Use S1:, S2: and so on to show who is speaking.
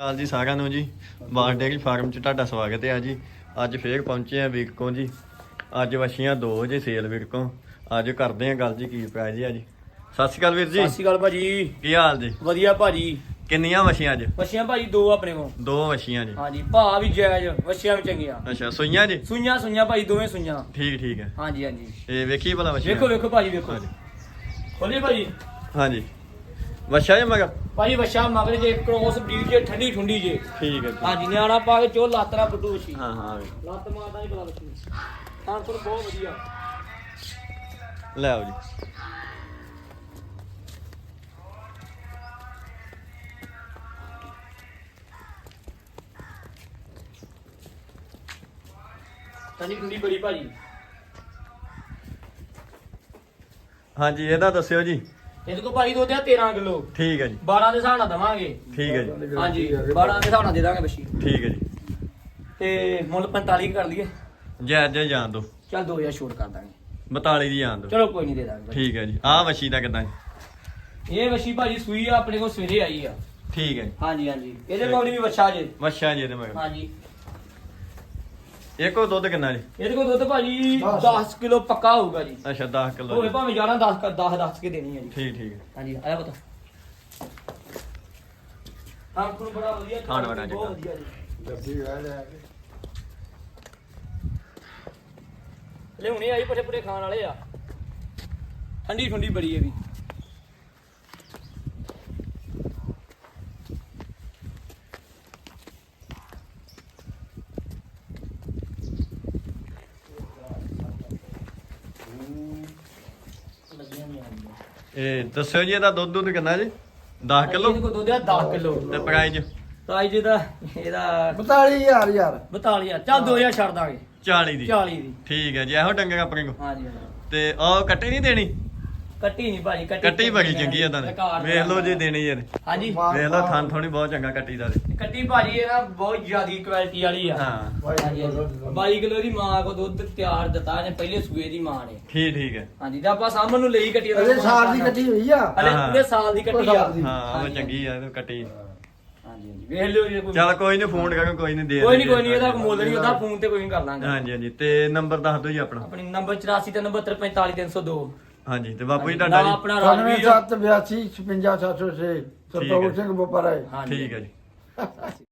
S1: ਹਾਲ ਜੀ ਸਾਰਿਆਂ ਨੂੰ ਜੀ। ਬਾਰ ਡੇਅਰੀ ਫਾਰਮ 'ਚ ਤੁਹਾਡਾ ਸਵਾਗਤ ਹੈ ਜੀ। ਅੱਜ ਫੇਰ ਪਹੁੰਚੇ ਆ ਵੀਰਕੋਂ ਜੀ। ਅੱਜ ਵਛੀਆਂ ਦੋ ਜੇ ਸੇਲ ਵੀਰਕੋਂ। ਅੱਜ ਕਰਦੇ ਆ ਗੱਲ ਜੀ ਕੀ ਪਿਆ ਜੀ ਅੱਜ। ਸਤਿ ਸ਼੍ਰੀ ਅਕਾਲ ਵੀਰ ਜੀ।
S2: ਸਤਿ ਸ਼੍ਰੀ ਅਕਾਲ ਭਾਜੀ।
S1: ਕੀ ਹਾਲ ਜੀ?
S2: ਵਧੀਆ ਭਾਜੀ।
S1: ਕਿੰਨੀਆਂ ਵਛੀਆਂ ਅੱਜ?
S2: ਵਛੀਆਂ ਭਾਜੀ ਦੋ ਆਪਣੇ ਕੋਲ।
S1: ਦੋ ਵਛੀਆਂ ਜੀ।
S2: ਹਾਂਜੀ ਭਾ ਵੀ ਜਾਇਜ਼ ਵਛੀਆਂ ਵੀ ਚੰਗੀਆਂ।
S1: ਅੱਛਾ ਸੂਈਆਂ ਜੀ?
S2: ਸੁਈਆਂ ਸੁਈਆਂ ਭਾਜੀ ਦੋਵੇਂ ਸੁਈਆਂ।
S1: ਠੀਕ ਠੀਕ ਹੈ।
S2: ਹਾਂਜੀ ਹਾਂਜੀ।
S1: ਇਹ ਵੇਖੀ ਭਲਾ ਵਛੀਆਂ?
S2: ਵੇਖੋ ਵੇਖੋ ਭਾਜੀ ਵੇਖੋ। ਖੋਲੀ ਭਾਜੀ।
S1: ਹਾਂਜੀ। ਵਛਾ ਜੀ ਮਗਾ
S2: ਭਾਜੀ ਵਛਾ ਮਗਰ ਜੇ ਕ੍ਰੋਸ ਬਰੀਡ ਜੇ ਠੰਡੀ ਠੁੰਡੀ ਜੇ।
S1: ਠੀਕ ਹੈ ਜੀ।
S2: ਹਾਂਜੀ ਨਿਆਣਾ ਪਾ ਕੇ ਚੋ ਲਾਤਰਾ ਬੁੱਟੂ ਵਛੀ
S1: ਹਾਂ ਹਾਂ।
S2: ਲੱਤ ਮਾਰਦਾ ਨਹੀਂ ਪਤਾ ਵਛੀ ਤਾਂ ਬਹੁਤ ਵਧੀਆ।
S1: ਲੈ ਆਓ ਜੀ।
S2: ਠੰਡੀ ਠੁੰਡੀ ਬੜੀ ਭਾਜੀ।
S1: ਹਾਂਜੀ ਇਹਦਾ ਦੱਸਿਓ ਜੀ।
S2: ਇਹਦੇ ਕੋ ਭਾਜੀ ਦੁੱਧ ਆ 13 ਕਿਲੋ।
S1: ਠੀਕ ਹੈ ਜੀ।
S2: 12 ਦੇ ਹਿਸਾਬ ਨਾਲ ਦਵਾਂਗੇ।
S1: ਠੀਕ ਹੈ ਜੀ।
S2: ਹਾਂਜੀ 12 ਦੇ ਹਿਸਾਬ ਨਾਲ ਦੇ ਦਾਂਗੇ ਵਛੀ
S1: ਠੀਕ ਹੈ ਜੀ।
S2: ਤੇ ਮੁੱਲ 45 ਕਰ ਲਈਏ।
S1: ਜੈ ਜੈ ਜਾਣ ਦੋ।
S2: ਚੱਲ 2000 ਛੋਟ ਕਰ ਦਾਂਗੇ।
S1: 42 ਦੀ ਜਾਣ ਦੋ।
S2: ਚਲੋ ਕੋਈ ਨਹੀਂ ਦੇ ਦਾਂਗੇ।
S1: ਠੀਕ ਹੈ ਜੀ। ਆਹ ਵਛੀ ਦਾ ਕਿਦਾਂ
S2: ਇਹ ਵਸ਼ੀ ਭਾਜੀ ਸੂਈ ਆ ਆਪਣੇ ਕੋਲ ਸਵੇਰੇ ਆਈ ਆ।
S1: ਠੀਕ ਹੈ ਜੀ।
S2: ਹਾਂਜੀ ਹਾਂਜੀ। ਇਹਦੇ ਕੋਲ ਵੀ ਵੱਛਾ ਜੇ।
S1: ਵਛਾ ਜੀ ਇਹਦੇ ਮਗਰ।
S2: ਹਾਂਜੀ।
S1: ਇੱਕੋ ਦੁੱਧ ਕਿੰਨਾ ਜੀ?
S2: ਇਹਦੇ ਕੋਲ ਦੁੱਧ ਭਾਜੀ 10 ਕਿਲੋ ਪੱਕਾ ਹੋਊਗਾ ਜੀ।
S1: ਅੱਛਾ 10 ਕਿਲੋ
S2: ਹੋਵੇ ਭਾਵੇਂ 11 10 10 10 ਕੇ ਦੇਣੀ ਹੈ ਜੀ।
S1: ਠੀਕ ਠੀਕ ਹੈ।
S2: ਹਾਂਜੀ ਆਇਆ ਪਤਾ। ਹਾਂ ਕੋਲ ਬੜਾ ਵਧੀਆ
S1: ਖਾਣ ਵਾਲਾ
S2: ਬਹੁਤ
S1: ਜੱਗਾ।
S2: ਵਧੀਆ ਜੀ। ਲੈ ਹੁਣੇ ਆਈ ਪੱਠੇ ਪੁੱਠੇ ਖਾਣ ਵਾਲੇ ਆ। ਠੰਡੀ ਠੰਡੀ ਬੜੀ ਹੈ ਵੀ
S1: ਇਹ ਦੱਸਿਓ ਜੀ ਇਹਦਾ ਦੁੱਧ ਦੁੱਧ ਕਿੰਨਾ ਜੀ? 10 ਕਿਲੋ?
S2: ਇਹਦੇ ਕੋਲ ਦੁੱਧ ਆ 10 ਕਿਲੋ।
S1: ਤੇ ਪ੍ਰਾਈਜ਼?
S2: ਪ੍ਰਾਈਜ਼ ਇਹਦਾ ਇਹਦਾ
S3: 42000 ਯਾਰ।
S2: 42000 ਚੱਲ 2000 ਛੱਡ ਦਾਂਗੇ।
S1: 40 ਦੀ।
S2: 40 ਦੀ।
S1: ਠੀਕ ਹੈ ਜੀ ਇਹੋ ਡੰਗਰ ਆਪਣੇ ਕੋ
S2: ਹਾਂਜੀ ਹਾਂਜੀ।
S1: ਤੇ ਉਹ ਕੱਟੀ ਨਹੀਂ ਦੇਣੀ?
S2: ਕੱਟੀ ਨਹੀਂ ਭਾਜੀ ਕੱਟੀ
S1: ਕੱਟੀ ਬੜੀ ਚੰਗੀ ਆ ਤਾਂ
S2: ਰਿਕਾਰਡ
S1: ਵੇਖ ਲਓ ਜੀ ਦੇਣੀ ਯਾਰ
S2: ਹਾਂਜੀ।
S1: ਵੇਖ ਲਓ ਥਣ ਥੋੜੀ ਬਹੁਤ ਚੰਗਾ ਕੱਟੀ ਦਾ।
S2: ਕੱਟੀ ਭਾਜੀ ਇਹ ਨਾ ਬਹੁਤ ਜ਼ਿਆਦੀ ਕੁਆਲਿਟੀ ਵਾਲੀ ਆ।
S1: ਹਾਂ।
S2: ਹਾਂਜੀ 22 ਕਿਲੋ ਦੀ ਮਾਂ ਕੋ ਦੁੱਧ ਤਿਆਰ ਦਿੱਤਾ ਨੇ ਪਹਿਲੇ ਸੂਏ ਦੀ ਮਾਂ ਨੇ।
S1: ਠੀਕ ਠੀਕ ਹੈ
S2: ਹਾਂਜੀ ਤੇ ਆਪਾਂ ਸਾਹਮਣ ਨੂੰ ਲਈ ਕੱਟੀ
S3: ਅਜੇ ਸਾਲ ਦੀ ਕੱਟੀ ਹੋਈ ਆ।
S1: ਹਾਂ।
S2: ਪੂਰੇ ਸਾਲ ਦੀ ਕੱਟੀ ਆ।
S1: ਹਾਂ ਉਹ ਚੰਗੀ ਆ ਇਹ ਕੱਟੀ।
S2: ਹਾਂਜੀ ਹਾਂਜੀ। ਵੇਖ ਲਿਓ ਜੇ ਕੋਈ
S1: ਚੱਲ ਕੋਈ ਨਹੀਂ ਫੋਨ ਕਰਾਂਗੇ ਕੋਈ ਨਹੀਂ ਦੇ
S2: ਕੋਈ ਨਹੀਂ। ਕੋਈ ਨਹੀਂ ਇਹਦਾ ਮੁੱਲ ਨਹੀਂ ਉਹਦਾ ਫੋਨ ਤੇ ਕੋਈ ਨਹੀਂ ਕਰ ਲਾਂਗੇ।
S1: ਹਾਂਜੀ ਹਾਂਜੀ। ਤੇ ਨੰਬਰ ਦੱਸ ਦਿਓ ਜੀ ਆਪਣਾ।
S2: ਆਪਣੀ ਨੰਬਰ 84 ਤੇ 79 45 302
S1: ਹਾਂਜੀ ਤੇ ਬਾਪੂ ਜੀ ਤੁਹਾਡਾ ਜੀ?
S2: ਆਪਣਾ ਰਾਜਵੀਰ
S3: 9782 55706 ਸਰਪੌਰ ਸਿੰਘ ਬੋਪਰਾ
S1: ਠੀਕ ਹੈ ਜੀ।